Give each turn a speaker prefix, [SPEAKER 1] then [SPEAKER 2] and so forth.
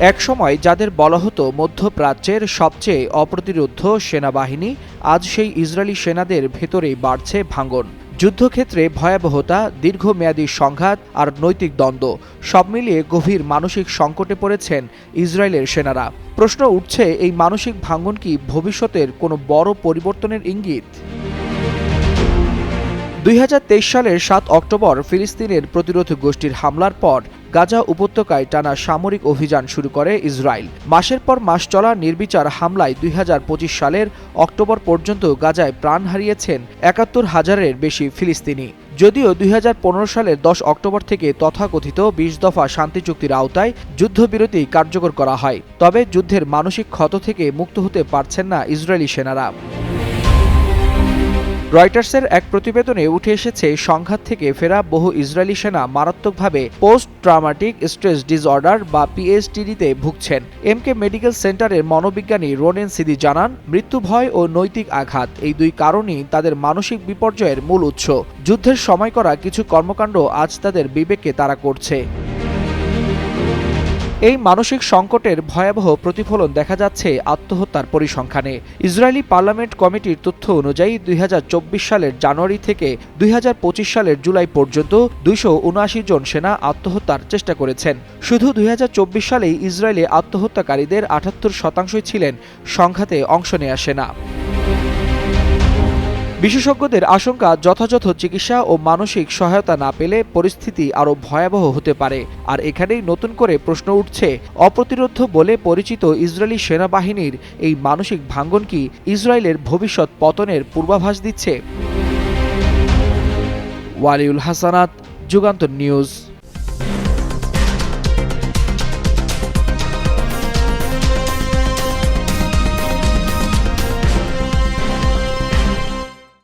[SPEAKER 1] একসময় যাদের বলা হতো মধ্যপ্রাচ্যের সবচেয়ে অপ্রতিরোধ সেনাবাহিনী, আজ সেই ইসরায়েলি সেনাদের ভেতরেই বাড়ছে ভাঙন। যুদ্ধক্ষেত্রে ভয়াবহতা, দীর্ঘমেয়াদী সংঘাত আর নৈতিক দ্বন্দ্ব, সব মিলিয়ে গভীর মানসিক সংকটে পড়েছেন ইসরায়েলের সেনারা। প্রশ্ন উঠছে, এই মানসিক ভাঙন কি ভবিষ্যতের কোনো বড় পরিবর্তনের ইঙ্গিত? দুই হাজার তেইশ সালের সাত অক্টোবর ফিলিস্তিনের প্রতিরোধ গোষ্ঠীর হামলার পর গাজা উপত্যকায় টানা সামরিক অভিযান শুরু করে ইসরায়েল। মাসের পর মাস চলা নির্বিচার হামলায় দুই হাজার পঁচিশ সালের অক্টোবর পর্যন্ত গাজায় প্রাণ হারিয়েছেন একাত্তর হাজারের বেশি ফিলিস্তিনি। যদিও দুই হাজার পনেরো সালের দশ অক্টোবর থেকে তথাকথিত বিশ দফা শান্তি চুক্তির আওতায় যুদ্ধবিরতি কার্যকর করা হয়, তবে যুদ্ধের মানসিক ক্ষত থেকে মুক্ত হতে পারছেন না ইসরায়েলি সেনারা। রয়টার্সের এক প্রতিবেদনে উঠে এসেছে, সংঘাত থেকে ফেরা বহু ইসরায়েলি সেনা মারাত্মকভাবে পোস্ট ট্রামাটিক স্ট্রেস ডিসঅর্ডার বা পিএসটিডিতে ভুগছেন। এমকে মেডিকেল সেন্টারের মনোবিজ্ঞানী রোনেন সিদি জানান, মৃত্যু ভয় ও নৈতিক আঘাত, এই দুই কারণই তাদের মানসিক বিপর্যয়ের মূল উৎস। যুদ্ধের সময় করা কিছু কর্মকাণ্ড আজ তাদের বিবেককে তারা করছে। এই মানসিক সংকটের ভয়াবহ প্রতিফলন দেখা যাচ্ছে আত্মহত্যার পরিসংখ্যানে। ইসরায়েলি পার্লামেন্ট কমিটির তথ্য অনুযায়ী দুই হাজার চব্বিশ সালের জানুয়ারি থেকে দুই হাজার পঁচিশ সালের জুলাই পর্যন্ত দুইশো উনআশি জন সেনা আত্মহত্যার চেষ্টা করেছেন। শুধু দুই হাজার চব্বিশ সালেই ইসরায়েলে আত্মহত্যাকারীদের আটাত্তর শতাংশই ছিলেন সংঘাতে অংশ নেয়া সেনা। বিশেষজ্ঞদের আশঙ্কা, যথাযথ চিকিৎসা ও মানসিক সহায়তা না পেলে পরিস্থিতি আরও ভয়াবহ হতে পারে। আর এখানেই নতুন করে প্রশ্ন উঠছে, অপ্রতিরোধ বলে পরিচিত ইসরায়েলি সেনাবাহিনীর এই মানসিক ভাঙ্গন কি ইসরায়েলের ভবিষ্যৎ পতনের পূর্বাভাস দিচ্ছে? ওয়ালিউল হাসানাত, যুগান্তর নিউজ।